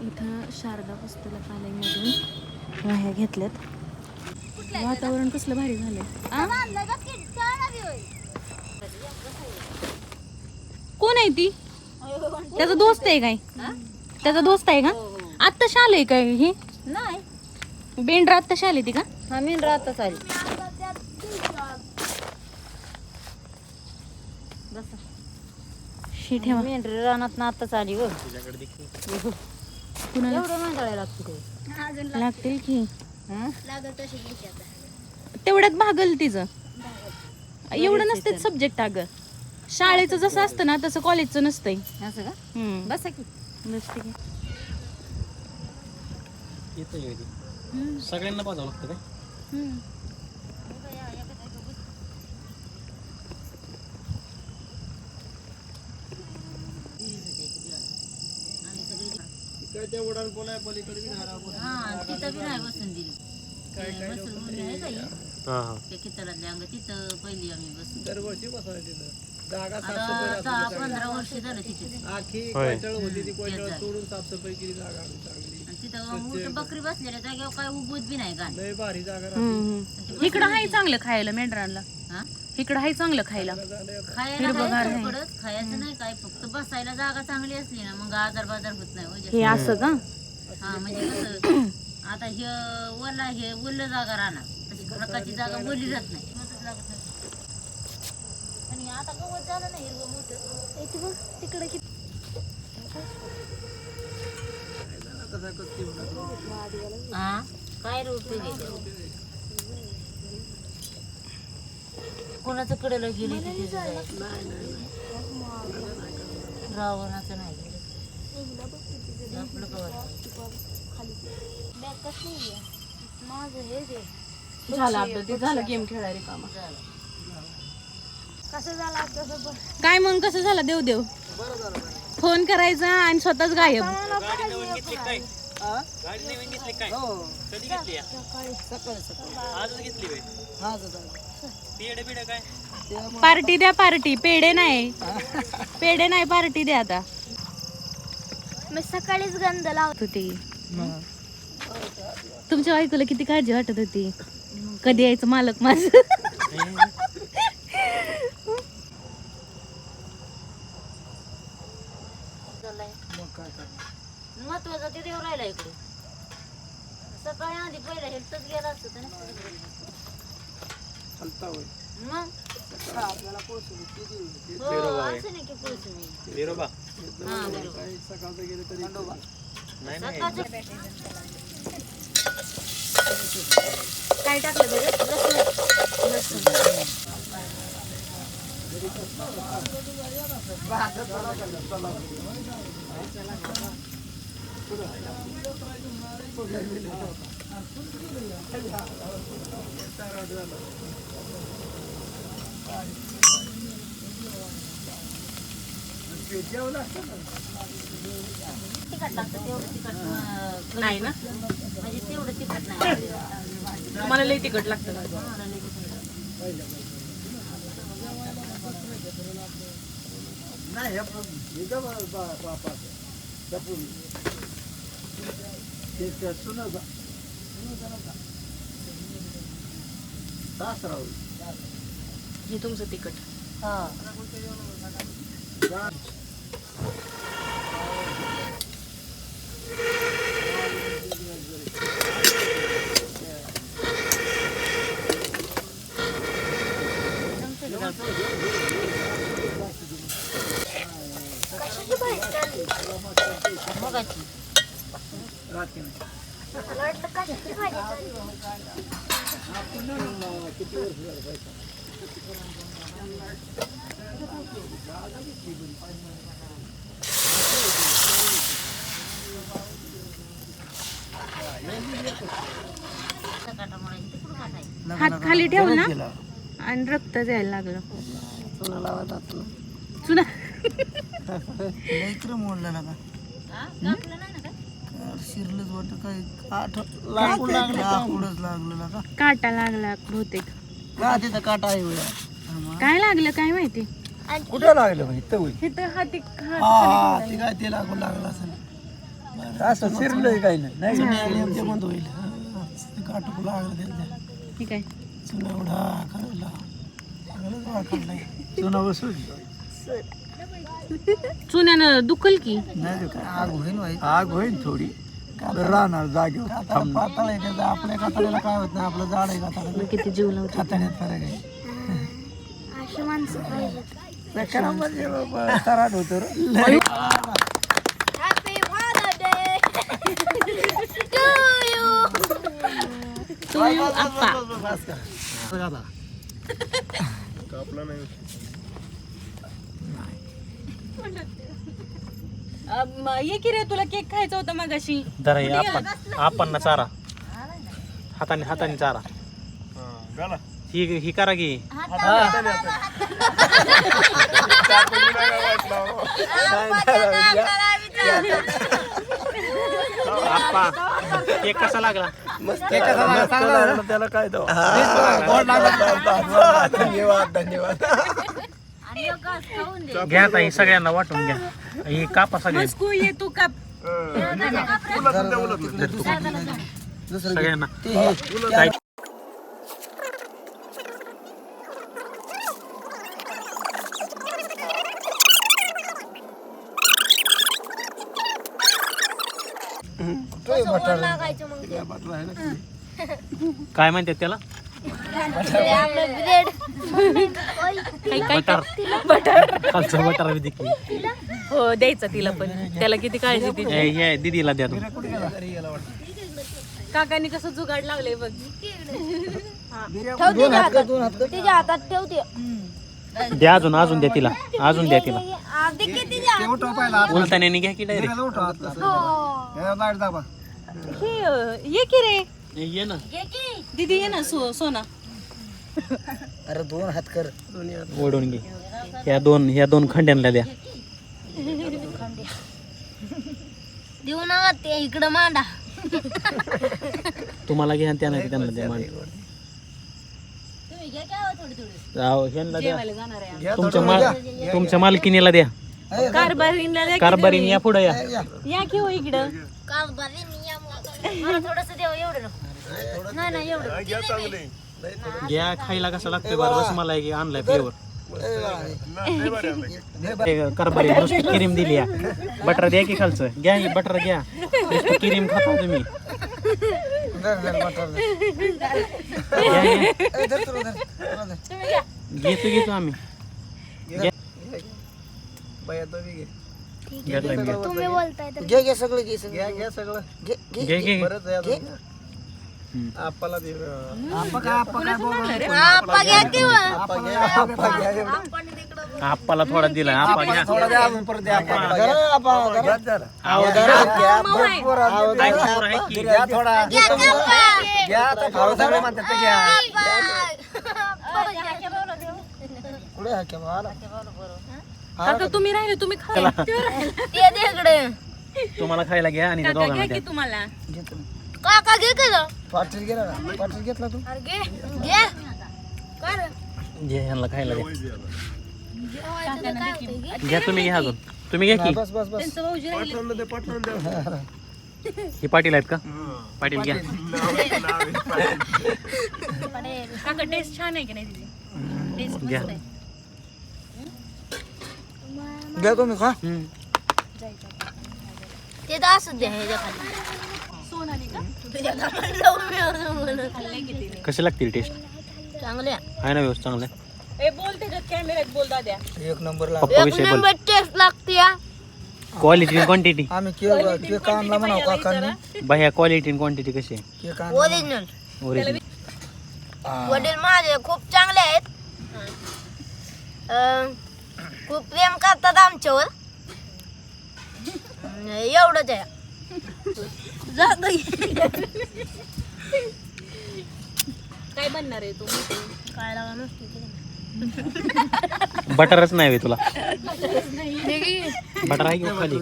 इथं शारदा पुस्तकालयमधून वह्या घेतल्यात. वातावरण कसलं भारी झालंय. आ? कोण आहे ती? त्याचा दोस्त आहे काय? त्याचा दोस्त आहे का? आत्ता शाल आहे काय ही? नाही. बेंड्रा आत्ता शाल आहे ती का? हा मीन राहतच आली ठेवा. मेंढरी रानात आताच आली व कुणाला? एवढं मेंढरायला लागते ते. लागतील की. हं? तेवढ्यात भागल तिचं. एवढं नसते सब्जेक्ट अगं. शाळेचं जसं असतं ना तसं कॉलेजचं नसतंय. असं का? हम्म. बसा की. बस ठीक आहे. येतं येते सगळ्यांना पाजावं लागतं काय? हम्म. हा तिथं बी नाही बसून दिली. बसून म्हणून आहे का ही? हां. हां त्या कितळातल्या अंग तिथं पहिली आम्ही बसून. दरवर्षी बसायला तिथं. जागा आता साफसफाई दहा पंधरा वर्ष झालं तिथे आखी होय. कोयतळ होती ती कोयतळ तोडून साफसफाई केली जागा आम्ही चांगली. आणि तिथं मोठं बकरी बसलेल्या जागेवर काय उगवत बी नाही गाण लय भारी जागा राहते. इकडं आहे चांगलं खायला मेंढरांना हा? इकडं आहे चांगलं खायला. खायला हिरवंगार खायचं नाही काय फक्त बसायला जागा चांगली असली ना मग आजार बाजार होत नाही म्हणजे हे असं का? हा म्हणजे कसं आता हे वल्ला हे ओल्ल जागा राहणार तशी खडकाची जागा ओली राहत नाही. मधून लागत नाही. आणि आता गवत झालं ना हिरवं मोठं. तिकडे किती हा काय रे उपयोग आहे त्याचा? कोणाचं कडेला गेली तिथे जायचं रावणाचं नाही गेलं. आपलं कवर. झालं आपलं ते झालं गेम खेळायला काम झालं. काय मग? कसं झालं? देव देव. फोन करायचा आणि स्वतःच गायब. घेतली काय? गाडी नवीन घेतली काय? कधी घेतली या? आजच घेतली होय पेड बिड काय? पार्टी द्या पार्टी पेढे नाही. पेढे नाही पार्टी द्या आता. मी सकाळीच गंध लावत होती तुमच्या बायकोला किती काळजी वाटत होती? कधी यायचं मालक माझ? महत्त्वाचा ते देव राहिला इकडे. सकाळी आधी पहिला हेल्थच गेला असत ना. हलता मग? आपल्याला पोहोचली किती होती हो असं नाही की पोहोचू बिरोबा हा बरोबर काही सकाळचं गेलं तरी नाही. नाही काय टाकलं बरं? लसूण. तिखट लागतं तेवढं तिखट नाही ना म्हणजे तेवढं तिखट नाही मला लई तिखट लागतं मला लई नाही हे पण- हे. का बा- बा- बापाचं? जपून. ते त्या सुनाचा. सुनाचा नका. सासरा होय. हे तुमचं तिखट हा जा. मगाची राहते नाही. मला वाटलं कशाची भाजी चालली. किती वर्ष झालं बायका? काटामुळे तिकडून काटायचं हात खाली ठेव ना. आणि रक्त जायला लागलं. चुना. लईत्र मोडलं ना का? कापलं नाही ना काय शिरलंच वाटत काय आठ लाकूड लागलं लाकूडच लागलं ना का? काटा लागला बहुतेक. का तिथं काटा आहे होय. काय लागलं काय माहिती? कुठं लागलं भाई तर होय. हे तर हाती हा ती काय ते लागून लागलं असेल. असं शिरलंय काही नाही? नाही ते बंद होईल. काटूक लागलं त्यांच्या? ठीक आहे. चुना एवढा करायला सगळंच वाकडलंय. चुना बसून? चुन्यानं दुखल की? नाही काय आग होईल आग होईल थोडी. राहणार जागेवर. पातळ आहे त्याचं. आपल्या कातड्याला काय होत नाही आपलं झाड आहे कातड्याला किती जीव लावतो? खाताण्यात फरक आहे. अशी माणसं पाहिजेत. म्हणजे बाबा होतो रे. तू आप्पा. अम, ये की रे तुला केक खायचा होता मगाशी. जरा हे आपण आपण ना चारा. हाताने हाताने चारा. ही ही करा की. आप्पा केक कसा लागला? त्याला काय तो धन्यवाद धन्यवाद. घ्या ताई सगळ्यांना वाटून घ्या. ही कापा सगळे मस्कू ये तू काप. सगळ्यांना. काय लागायचं मग काय म्हणतात त्याला? आपलं ब्रेड बटर. बटर. खालचं बटर बी देखील. हो द्यायचा तिला पण. त्याला किती काळजी तिची. हे हे दीदीला द्या तू. काकांनी कसं जुगाड लावलंय बघ. ठेवते का? हातात? तिच्या हातात ठेवते. द्या अजून अजून द्या तिला. अजून द्या तिला. आ, दे की तिच्या उलताने घ्या की डायरेक्ट लाइट दाबा. हे अं, ये की रे? ये ना. दीदी ये ना सो सोना. अरे दोन हात कर. ओढून घे. ह्या दोन ह्या दोन खंड्यांना द्या. देऊ नका ते इकडं मांडा. तुम्हाला घ्या आणि त्यांना त्यांना द्या मांड. तुम्ही घ्या काय थोडी थोडी? अहो, ह्यांना द्या. जेवायला जाणार आहे तुमच्या माल तुमच्या मालकिनीला द्या. कारभारीला द्या की कारभारीन या पुढे या. या की हो इकडं? कारभारी या. मला थोडस देव एवढं नाही एवढं घ्या खायला कसं लागतंय बरं बस मला एक आणलाय फ्लेवर। कारभारी नुसती क्रीम दिली या बटर द्या की खालचं घ्या ही बटर घ्या नुसती क्रीम खाता तुम्ही। घ्या. घेतो घेतो आम्ही. तुम्ही बोलताय तर घे घे सगळं घे सगळं घे सगळं घे घे घे घे घे आपला दे आपा काय? आपा काय? बोल आपा घ्या. की? मग. आपा घ्या आपा घ्या आप्पाला थोडा दिला हा तुम्ही राहिले तुम्ही तुम्हाला खायला घ्या आणि तुम्हाला. काका घे केलं पाटील गेला का? पाटील घेतला तू? अरे घे घे. कर. घे ह्यांना खायला जेवायचं काय होतंय, घे. घ्या तुम्ही घ्या अजून. तुम्ही घ्या की. बस बस बस. त्यांचं भाऊजी राहिले. हे पाटील आहेत का? पाटील घ्या. काका टेस्ट छान आहे की नाही तिची टेस्ट घ्या. मस्त आहे. घ्या तुम्ही खा. हम्म. ते तर असंच द्या ह्याच्या खाली कशी लागतील टेस्ट? चांगले. आहे ना व्यवस्थित चांगलं. आहे? ए बोल त्याच्यात कॅमेऱ्यात बोल दाद्या एक नंबर ला पप्पा एक विषय बोल. नंबर टेस्ट लागते या क्वालिटी क्वांटिटी आम्ही केक केक आणला म्हणा काकांनी. बाह्या क्वालिटी क्वांटिटी कशी आहे? केक आणला. ओरिजिनल ओरिजिनल वडील माझे खूप चांगले आहेत. अं, खूप प्रेम करतात आमच्यावर. अं, एवढंच आहे. जात काय बनणार आहे तू? काय नसते बटरच नाही तुला. बटर आहे की खाली?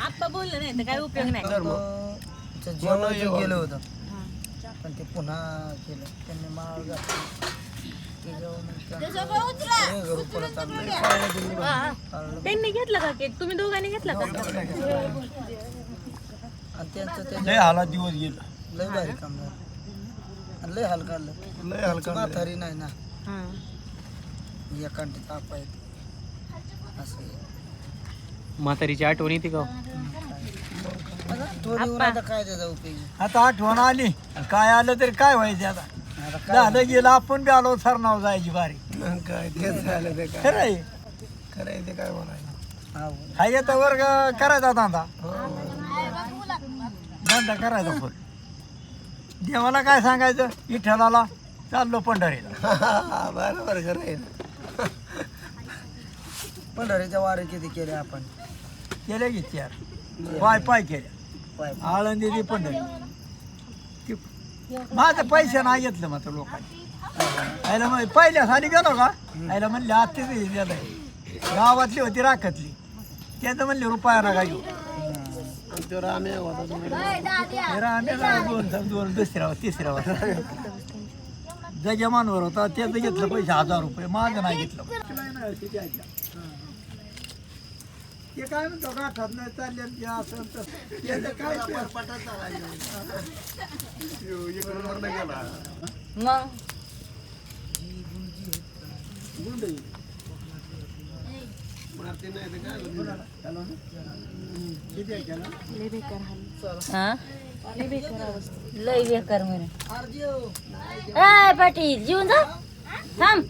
आप्पा बोललं नाही तर काय उपयोग नाही. जेवण. जे गेलं होतं. पण ते पुन्हा केलं. त्यांनी माळ घातली. त्यांनी घेतला का केक? तुम्ही दोघांनी घेतला का? आणि त्यांचं ते लय हाला दिवस गेला. लय भारी काम झालं. लय हाल काढलं. लय हाल म्हातारी नाही ना. हा. एकांटी ताप आहे. असं आहे. म्हातारीची आठवण येते का थोडी आता काय त्याचा उपयोग आता आठवण आली. काय आलं तरी काय व्हायचं आता? झालं गेलं आपण बी आलो सर नाव जायची बारी. काय तेच झालं ते काय. खरं आहे. ते काय बोलायचं हा येतं वर्ग करायचा धंदा. धंदा करायचा फुल. देवाला काय सांगायचं? विठ्ठलाला चाललो पंढरीला. बरोबर खरं आहे पंढरीच्या वारे किती केले आपण? केले की चार. पाय पाय केले आळंदी ती पंढरी. ती- माझं पैसे नाही घेतलं मात्र लोकांनी. आयला मग पहिल्या साली गेलो का? आयला म्हणले आत्ते गेलं गावातली होती राखतली. त्याचं म्हणले रुपया नका घेऊ. ते दोन दोन दुसऱ्या तिसऱ्या होता त्याचं घेतलं पैसे हजार रुपये. माझं नाही घेतलं. ते काय म्हणतो गाठात नाही चालले असं तसं. त्याचं काय ते? मग लय बेकार हाल हा? लय म्हणे ए पाटील जीवन जा. थांब.